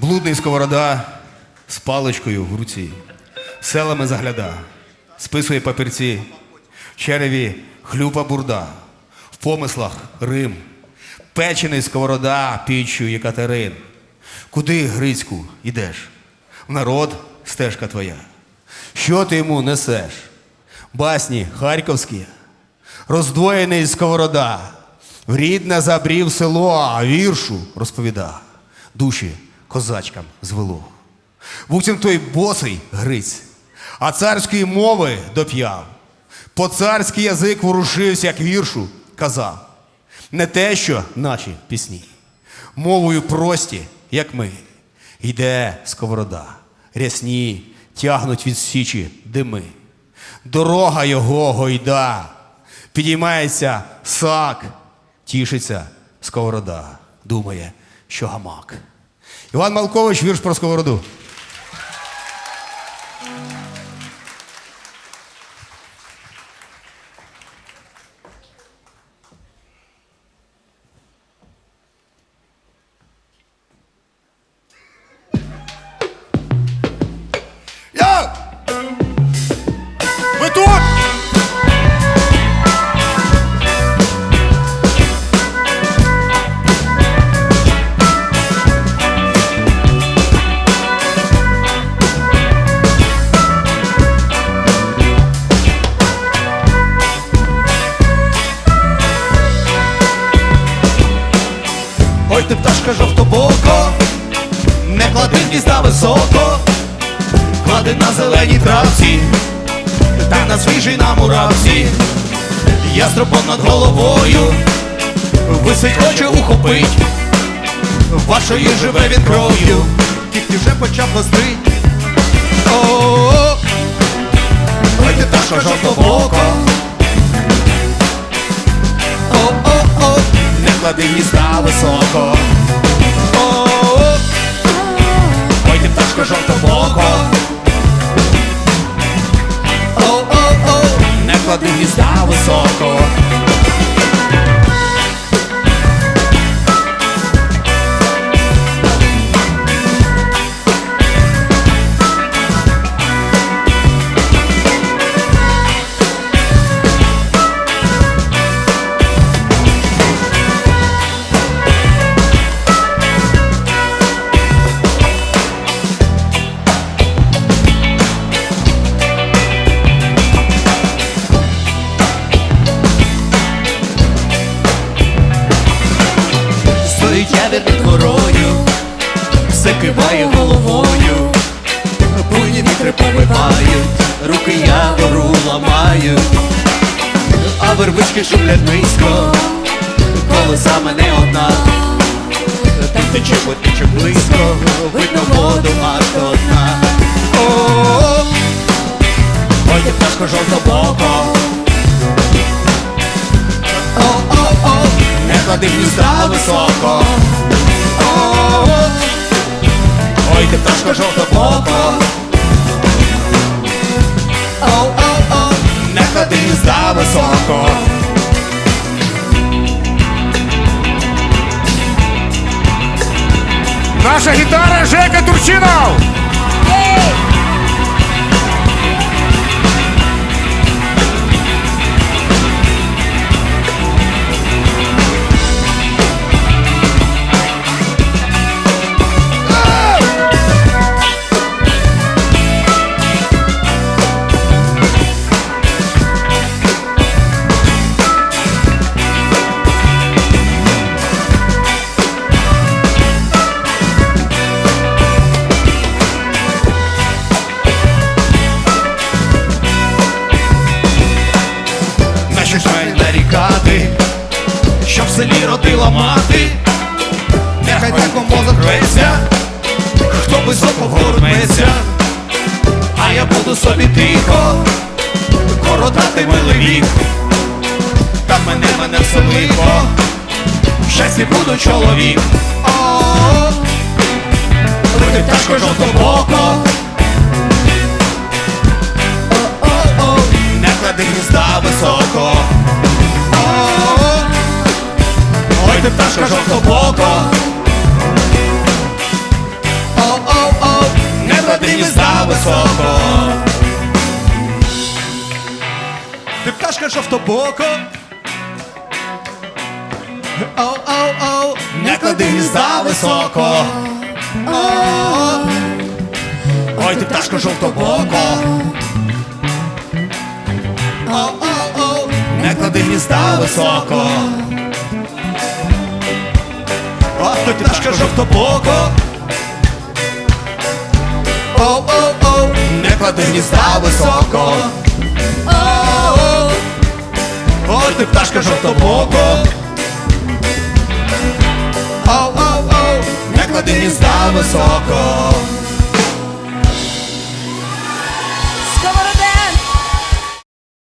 Блудний сковорода з паличкою в руці, селами загляда, списує папірці, в череві хлюпа бурда, в помислах Рим, печений сковорода піччю Єкатерин. Куди, Грицьку, ідеш? В народ стежка твоя. Що ти йому несеш? Басні харківські, роздвоєний сковорода, в рідне забрів село, а віршу розповіда, душі козачкам звело. Буцім той босий Гриць, а царської мови доп'яв. По царський язик ворушився, як віршу казав. Не те, що наші пісні, мовою прості, як ми. Йде сковорода, рясні тягнуть від січі дими. Дорога його гойда, підіймається сак, тішиться сковорода, думає, що гамак. Іван Малкович, вірш про сковороду. Ой, ти пташка жовтобоко, не клади гнізда високо, клади на зеленій травці, та на свіжій на муравці, яструбом над головою, висить хоче ухопить, вашої живе він кров'ю, тільки вже почав гострить. Клади високо. О-о, ой, ти пташко жовтобоко. О-о-о, не клади гнізда високо. Стоїть під горою, все киває головою, буйні вітри повивають, руки явору ламають, а вербички шумлять низько, колеса мене одна, там тече потіче близько, видно воду аж до дна. Ой, пташко жовтобоко, ти пташко жовтобоко. О-о-о, не ходи за високо. Наша гітара Жека Турчинов! Селі родила мати, нехай так мозок рветься, хто високо вгорметься, а я буду собі тихо, коротати милий вік, та мене мене все лихо, в щасті буду чоловік. О, ти пташко жовтобоко. Не клади гнізда високо. Ой, ти пташка жовтобоко. високо. Ти пташка жовтобоко. Оу, оу, оу, не клади гнізда високо. Оу. Ой, ти пташка оу, оу, не клади гнізда високо. Ой, ти пташка жовтобоко. Оу, оу, оу, не клади гнізда високо. Оу, Ой, ти пташка жовтобоко. Оу, оу, оу, не клади гнізда високо.